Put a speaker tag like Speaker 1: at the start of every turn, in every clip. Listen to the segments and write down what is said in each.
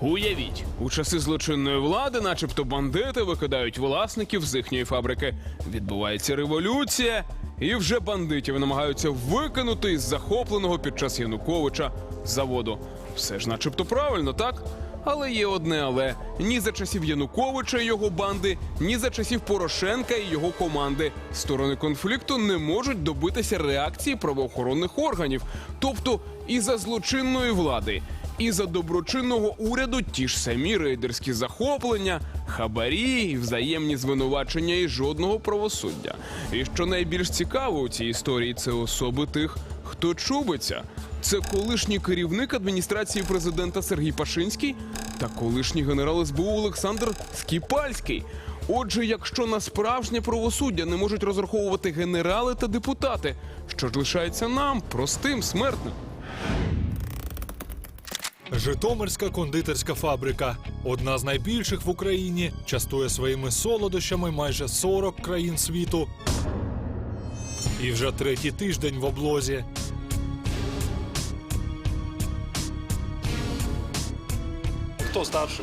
Speaker 1: Уявіть, у часи злочинної влади, начебто бандити викидають власників з їхньої фабрики. Відбувається революція, і вже бандитів намагаються викинути із захопленого під час Януковича заводу. Все ж, начебто, правильно, так? Але є одне але ні за часів Януковича і його банди, ні за часів Порошенка і його команди сторони конфлікту не можуть добитися реакції правоохоронних органів, тобто і за злочинної влади, і за доброчинного уряду ті ж самі рейдерські захоплення, хабарі, взаємні звинувачення і жодного правосуддя. І що найбільш цікаво у цій історії, це особи тих, хто чубиться. Це колишній керівник адміністрації президента Сергій Пашинський та колишній генерал СБУ Олександр Скіпальський. Отже, якщо на справжнє правосуддя не можуть розраховувати генерали та депутати, що ж лишається нам, простим смертним?
Speaker 2: Житомирська кондитерська фабрика, одна з найбільших в Україні, частує своїми солодощами майже 40 країн світу. І вже третій тиждень в облозі.
Speaker 3: Кто старше?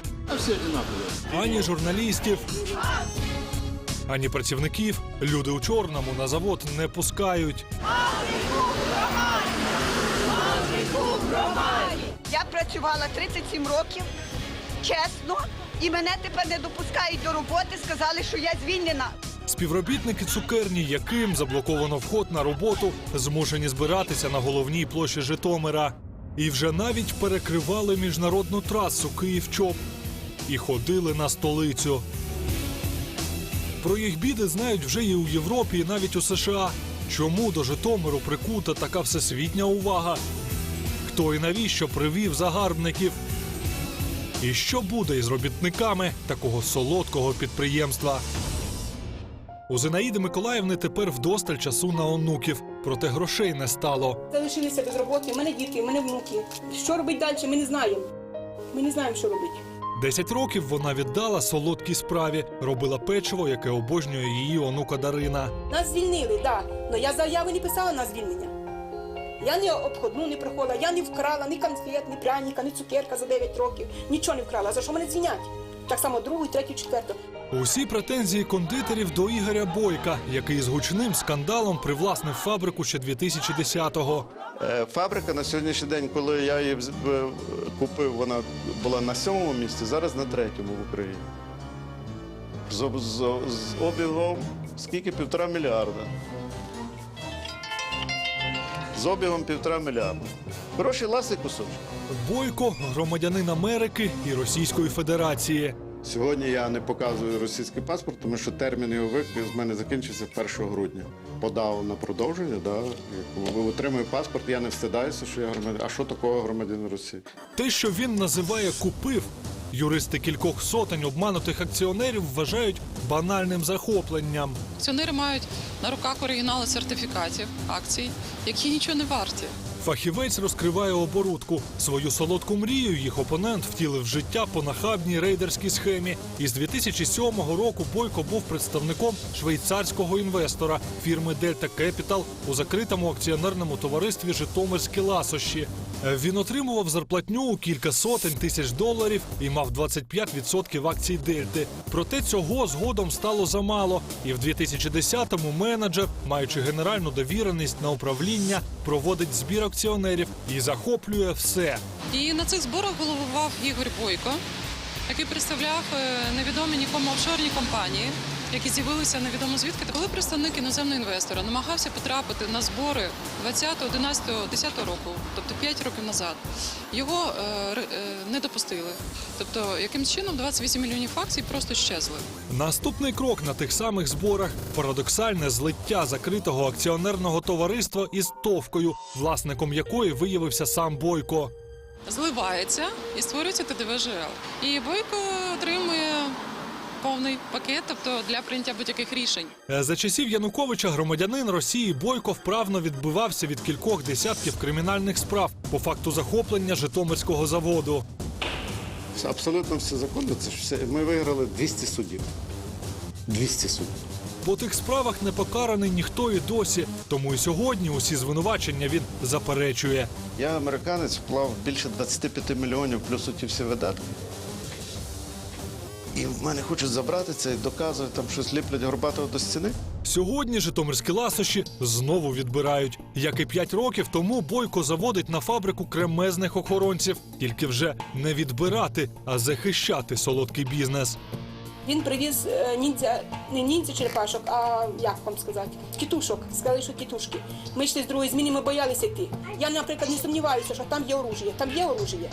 Speaker 2: Ані журналістів, ані працівників. Люди у чорному на завод не пускають.
Speaker 4: Працювала 37 років, чесно, і мене тепер не допускають до роботи. Сказали, що я звільнена.
Speaker 2: Співробітники цукерні, яким заблоковано вход на роботу, змушені збиратися на головній площі Житомира. І вже навіть перекривали міжнародну трасу Київ-Чоп і ходили на столицю. Про їх біди знають вже і у Європі, і навіть у США. Чому до Житомиру прикута така всесвітня увага? Хто і навіщо привів загарбників? І що буде із робітниками такого солодкого підприємства? У Зинаїди Миколаївни тепер вдосталь часу на онуків, проте грошей не стало.
Speaker 5: Залишилися без роботи, в мене діти, в мене внуки. Що робити далі, ми не знаємо. Ми не знаємо, що робити.
Speaker 2: Десять років вона віддала солодкій справі, робила печиво, яке обожнює її онука Дарина.
Speaker 5: Нас звільнили, так. Да. Але я заяви не писала на звільнення. Я ні обходну не проходила, я не вкрала ні конфет, ні пряника, ні цукерка за 9 років. Нічого не вкрала. За що мене звільнять? Так само другу, третю, четверту.
Speaker 2: Усі претензії кондитерів до Ігоря Бойка, який з гучним скандалом привласнив фабрику ще 2010-го.
Speaker 3: Е, Фабрика на сьогоднішній день, коли я її купив, вона була на сьомому місці, зараз на третьому в Україні. З, з, з обігом скільки? Півтора мільярда. З обігом півтора мільярда. Хороший ласий кусочок.
Speaker 2: Бойко громадянин Америки і Російської Федерації.
Speaker 3: Сьогодні я не показую російський паспорт, тому що термін його виклику з мене закінчився 1 грудня. Подав на продовження, да, як отримую паспорт, я не встидаюся, що я громадянин. А що такого громадянин Росії?
Speaker 2: Те, що він називає купив, юристи кількох сотень обманутих акціонерів вважають банальним захопленням.
Speaker 6: Акціонери мають на руках оригінали сертифікатів акцій, які нічого не варті.
Speaker 2: Фахівець розкриває оборудку. Свою солодку мрію їх опонент втілив в життя по нахабній рейдерській схемі. І з 2007 року Бойко був представником швейцарського інвестора фірми Дельта Кепітал у закритому акціонерному товаристві Житомирські ласощі. Е, Він отримував зарплатню у кілька сотень тисяч доларів і мав 25% акцій Дельти. Проте цього згодом стало замало. І в 2010-му менеджер, маючи генеральну довіреність на управління, проводить збір акціонерів і захоплює все.
Speaker 6: І на цих зборах головував Ігор Бойко, який представляв е, невідомі нікому офшорні компанії, які з'явилися невідомо звідки. Коли представник іноземного інвестора намагався потрапити на збори 20, 11, 10 року, тобто 5 років назад, його е, е, не допустили. Тобто, яким чином 28 мільйонів акцій просто щезли.
Speaker 2: Наступний крок на тих самих зборах парадоксальне злиття закритого акціонерного товариства із товкою, власником якої виявився сам Бойко.
Speaker 6: зливається і створюється ТДВ-ЖЛ. І Бойко повний пакет, тобто для прийняття будь-яких рішень.
Speaker 2: Е, За часів Януковича громадянин Росії Бойко вправно відбивався від кількох десятків кримінальних справ по факту захоплення Житомирського заводу.
Speaker 3: Абсолютно все законно. Це ж все. Ми виграли 200 судів. 200 судів.
Speaker 2: В отих справах не покараний ніхто і досі. Тому і сьогодні усі звинувачення він заперечує.
Speaker 3: Я американець вклав більше 25 мільйонів плюс оті всі видатки. І в мене хочуть забрати це і доказують, там щось ліплять горбатого до стіни.
Speaker 2: Сьогодні житомирські ласощі знову відбирають. Як і п'ять років тому Бойко заводить на фабрику кремезних охоронців, тільки вже не відбирати, а захищати солодкий бізнес.
Speaker 5: Він привіз е, ніндзя, не ніндзя черепашок, а як вам сказати, кітушок. Сказали, що кітушки. Ми йшли з другої зміни, ми боялися йти. Я, наприклад, не сумніваюся, що там є оружие. Там є оружие.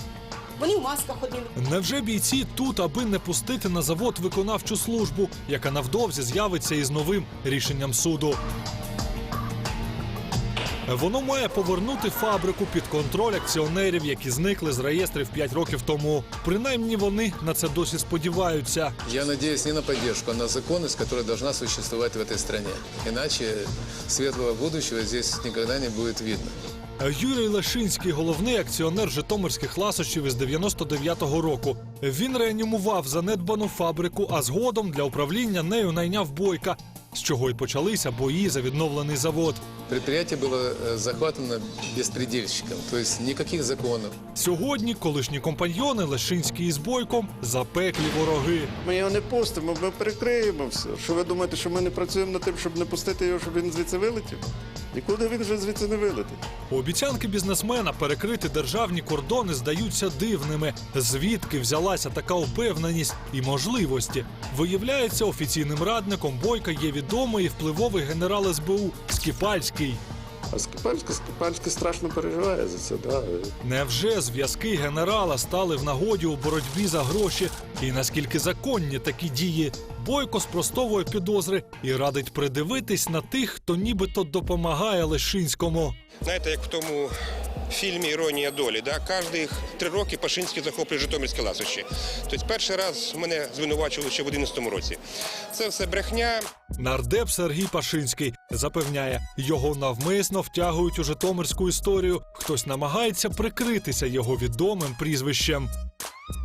Speaker 5: Вони в масках ходили.
Speaker 2: Невже бійці тут, аби не пустити на завод виконавчу службу, яка навдовзі з'явиться із новим рішенням суду? Воно має повернути фабрику під контроль акціонерів, які зникли з реєстрів 5 років тому. Принаймні вони на це досі сподіваються.
Speaker 7: Я надеюсь не на поддержку, а на законность, которая должна существовать в этой стране. Иначе светлого будущего здесь никогда не будет видно.
Speaker 2: Юрій Лешинський, головний акціонер житомирських ласощів із 99-го року. Він реанімував занедбану фабрику, а згодом для управління нею найняв бойка, з чого й почалися бої за відновлений завод.
Speaker 7: Предприятие было э, захватано беспредельщиком, то есть никаких законов.
Speaker 2: Сьогодні колишні компаньйони Лешинський із бойком запеклі вороги.
Speaker 3: Ми його не пустимо, ми перекриємо все. Що ви думаєте, що ми не працюємо над тим, щоб не пустити його, щоб він звідси вилетів? Нікуди він вже звідси не вилетить.
Speaker 2: Обіцянки бізнесмена перекрити державні кордони здаються дивними. Звідки взялася така упевненість і можливості? Виявляється, офіційним радником бойка є відомий і впливовий генерал СБУ Скіпальський.
Speaker 3: А Скипальська, Скипальська страшно переживає за це. Да.
Speaker 2: Невже зв'язки генерала стали в нагоді у боротьбі за гроші? І наскільки законні такі дії? Бойко спростовує підозри і радить придивитись на тих, хто нібито допомагає Лешинському.
Speaker 8: Знаєте, як в тому фільмі Іронія долі, да? кожних три роки Пашинський захоплює Житомирські ласощі. Тобто перший раз мене звинувачували ще в 11-му році. Це все брехня.
Speaker 2: Нардеп Сергій Пашинський запевняє, його навмисно втягують у житомирську історію. Хтось намагається прикритися його відомим прізвищем.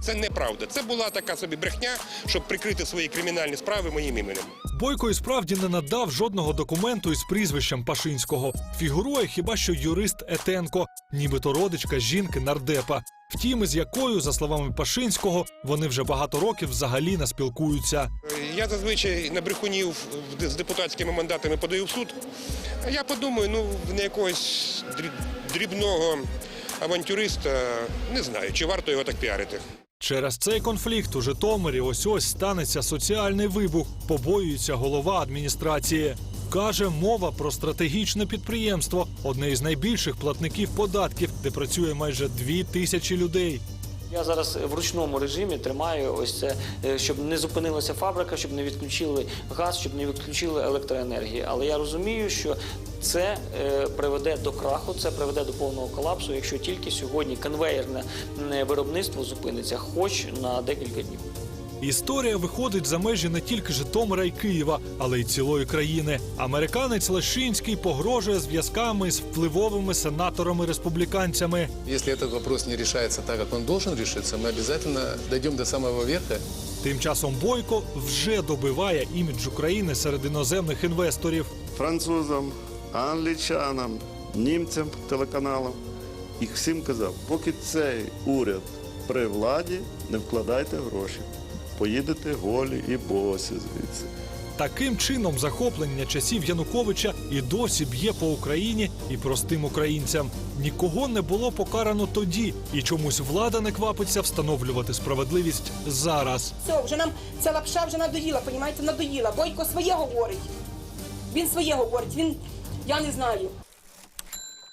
Speaker 8: Це неправда. Це була така собі брехня, щоб прикрити свої кримінальні справи моїм іменем.
Speaker 2: Бойко і справді не надав жодного документу із прізвищем Пашинського. Фігурує хіба що юрист Етенко, нібито родичка жінки нардепа. Втім, із якою, за словами Пашинського, вони вже багато років взагалі не спілкуються.
Speaker 8: Я зазвичай на брехунів з депутатськими мандатами подаю в суд. А я подумаю, ну на якогось дріб- дрібного авантюриста не знаю, чи варто його так піарити.
Speaker 2: Через цей конфлікт у Житомирі ось ось станеться соціальний вибух. Побоюється голова адміністрації. Каже, мова про стратегічне підприємство, одне із найбільших платників податків, де працює майже дві тисячі людей.
Speaker 9: Я зараз в ручному режимі тримаю ось це, е, щоб не зупинилася фабрика, щоб не відключили газ, щоб не відключили електроенергії. Але я розумію, що це е, приведе до краху, це приведе до повного колапсу, якщо тільки сьогодні конвеєрне виробництво зупиниться, хоч на декілька днів.
Speaker 2: Історія виходить за межі не тільки Житомира і Києва, але й цілої країни. Американець Лещинський погрожує зв'язками з впливовими сенаторами-республіканцями.
Speaker 7: Если этот вопрос не решается так, как он должен решиться, мы обязательно дойдем до самого верха
Speaker 2: Тим часом Бойко вже добиває імідж України серед іноземних інвесторів.
Speaker 3: Французам, англічанам, німцям, телеканалам. Їх всім казав, поки цей уряд при владі, не вкладайте гроші. Поїдете голі і босі звідси.
Speaker 2: Таким чином захоплення часів Януковича і досі б'є по Україні і простим українцям. Нікого не було покарано тоді, і чомусь влада не квапиться встановлювати справедливість зараз.
Speaker 5: Все, вже нам ця лапша вже надоїла, понімаєте, надоїла. Бойко своє говорить. Він своє говорить, він, я не знаю.